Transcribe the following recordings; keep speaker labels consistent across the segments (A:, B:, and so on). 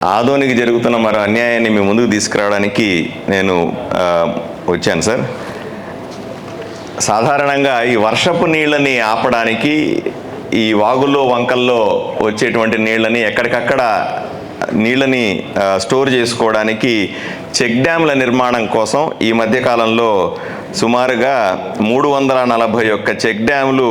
A: ఆదోనికి జరుగుతున్న మరో అన్యాయాన్ని మీ ముందుకు తీసుకురావడానికి నేను వచ్చాను సార్. సాధారణంగా ఈ వర్షపు నీళ్ళని ఆపడానికి ఈ వాగుల్లో వంకల్లో వచ్చేటువంటి నీళ్ళని ఎక్కడికక్కడ నీళ్ళని స్టోర్ చేసుకోవడానికి చెక్ డ్యామ్ల నిర్మాణం కోసం ఈ మధ్యకాలంలో సుమారుగా మూడు వందల నలభై ఒక్క చెక్ డ్యామ్లు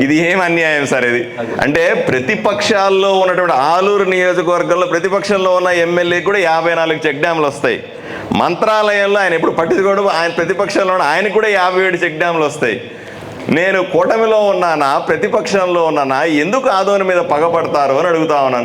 A: ఇది ఏం అన్యాయం సార్ ఇది? అంటే ప్రతిపక్షాల్లో ఉన్నటువంటి ఆలూరు నియోజకవర్గంలో ప్రతిపక్షంలో ఉన్న ఎమ్మెల్యే కూడా యాభై నాలుగు చెక్ డ్యామ్లు వస్తాయి. మంత్రాలయంలో ఆయన ఎప్పుడు పట్టించుకోవడం ఆయన ప్రతిపక్షంలో ఉన్న ఆయన కూడా యాభై ఏడు చెక్ డ్యామ్లు వస్తాయి. నేను కూటమిలో ఉన్నానా ప్రతిపక్షంలో ఉన్నానా ఎందుకు ఆదోని మీద పగపడతారు అని అడుగుతా ఉన్నాను.